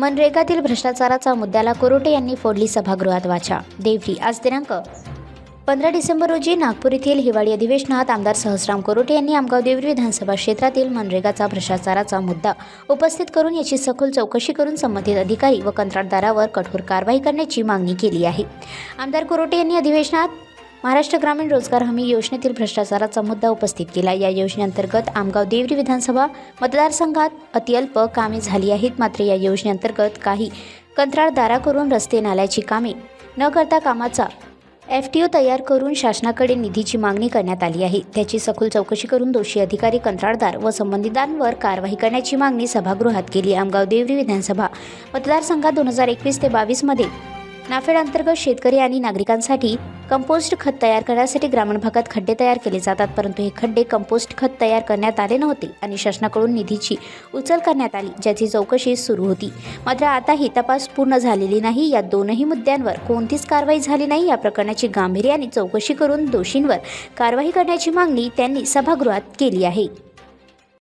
मनरेगातील भ्रष्टाचाराचा मुद्द्याला कोरोटे यांनी फोडली सभागृहात वाचा. देवरी आज दिनांक पंधरा डिसेंबर रोजी नागपूर येथील हिवाळी अधिवेशनात आमदार सहस्राम कोरोटे यांनी आमगाव देवरी विधानसभा क्षेत्रातील मनरेगाचा भ्रष्टाचाराचा मुद्दा उपस्थित करून याची सखोल चौकशी करून संबंधित अधिकारी व कंत्राटदारावर कठोर कारवाई करण्याची मागणी केली आहे. आमदार कोरोटे यांनी अधिवेशनात महाराष्ट्र ग्रामीण रोजगार हमी योजनेतील भ्रष्टाचाराचा मुद्दा उपस्थित केला. या योजनेअंतर्गत आमगाव देवरी विधानसभा मतदारसंघात अत्यल्प कामे झाली आहेत. मात्र या योजनेअंतर्गत काही कंत्राटदाराकडून रस्ते नाल्याची कामे न करता कामाचा एफ टी ओ तयार करून शासनाकडे निधीची मागणी करण्यात आली आहे. त्याची सखोल चौकशी करून दोषी अधिकारी कंत्राटदार व संबंधितांवर कारवाई करण्याची मागणी सभागृहात केली. आमगाव देवरी विधानसभा मतदारसंघात दोन हजार एकवीस ते बावीसमध्ये नाफेड अंतर्गत शेतकरी आणि नागरिकांसाठी कंपोस्ट खत तयार करण्यासाठी ग्रामीण भागात खड्डे तयार केले जातात परंतु हे खड्डे कंपोस्ट खत तयार करण्यात आले नव्हते आणि शासनाकडून निधीची उचल करण्यात आली ज्याची चौकशी सुरू होती. मात्र आता ही तपास पूर्ण झालेली नाही. या दोनही मुद्द्यांवर कोणतीच कारवाई झाली नाही. या प्रकरणाची गांभीर्याने चौकशी करून दोषींवर कारवाई करण्याची मागणी त्यांनी सभागृहात केली आहे.